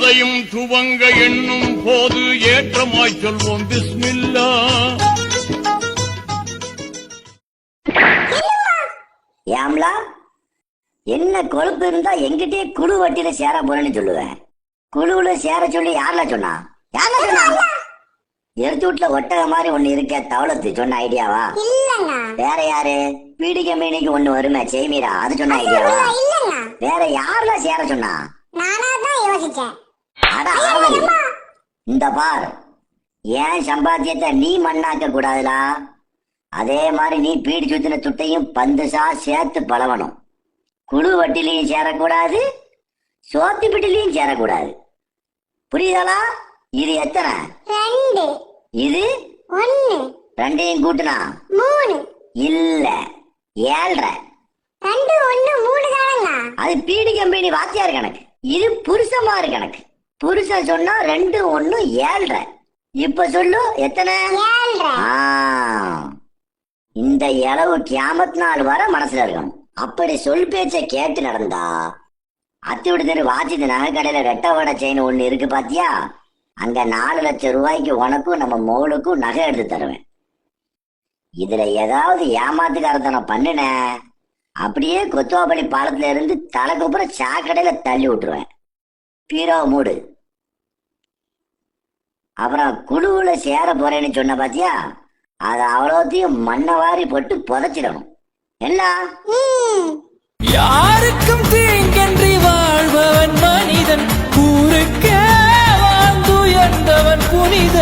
எதையும் துவங்க எண்ணும் போது ஏற்றமாய் சொல்வோம். பிஸ்மில்லா. ஏம்லா? என்ன கொழுப்பு இருந்தா எங்கிட்டயே குழு வட்டியில சேர போறேன்னு சொல்லுவேன். குழுவுல சேர சொல்லி யாருல சொன்னா? யாருல சொன்னா? எரிச்சு வீட்டுல ஒட்டக மாதிரி ஒண்ணு இருக்க தவளத்து சொன்ன ஐடியாவா? இல்லங்க வேற யாரு? பீடிக்க மீனிக்கு ஒண்ணு வருமே செய்மீரா அது சொன்ன ஐடியாவா? இல்லங்க வேற யாருல சேர சொன்னா? நானா தான் யோசிச்சேன். அட இந்த பார் ஏன் சம்பாத்தியத்தை நீ மண்ணாக்க கூடாதுலா அதே மாதிரி நீ பீடி சுத்தின துட்டையும் பந்துசா சேர்த்து பழவணும். குழு வட்டிலையும் சேரக்கூடாது சோத்து பிட்டிலையும் சேரக்கூடாது. புரியுதாளா இது எத்தனை? ரெண்டு. இது? ஒன்னு. ரெண்டையும் கூட்டுனா? மூணு. இல்ல ஏழ்ரை. ரெண்டு ஒன்னு மூணு தானங்க அது பீடி கம்பெனி வாத்தியார் கணக்கு. இது புருஷமாறு கணக்கு. புருஷன் சொன்னா ரெண்டு ஒண்ணு ஏழ்ரை இப்ப சொல்லு எத்தனை? இந்த இளவு கியாமத் நாள் வர மனசுல இருக்கணும். அப்படி சொல் பேச்ச கேட்டு நடந்தா அத்தி விடுதல் வாச்சித்து நகை கடையில ரெட்ட வடை செயின் ஒண்ணு இருக்கு பாத்தியா? அங்க நாலு லட்சம் ரூபாய்க்கு உனக்கும் நம்ம மோளுக்கும் நகை எடுத்து தருவேன். இதுல ஏதாவது ஏமாத்துக்காரத்தனம் பண்ணின அப்படியே கொத்துவாப்பள்ளி பாலத்துல இருந்து தலைக்கப்புறம் சாக்கடையில தள்ளி விட்டுருவேன். பீரோ மூடு. அப்புறம் குழுவுல சேர போறேன்னு சொன்ன பாத்தியா? அது அவ்வளோத்தையும் மண்ணை வாரி போட்டு புதைச்சிடணும். என்ன? யாருக்கும் தீங்கன்றி வாழ்பவன் மனிதன் ஊருக்கே வாழ்ந்து புனிதன்.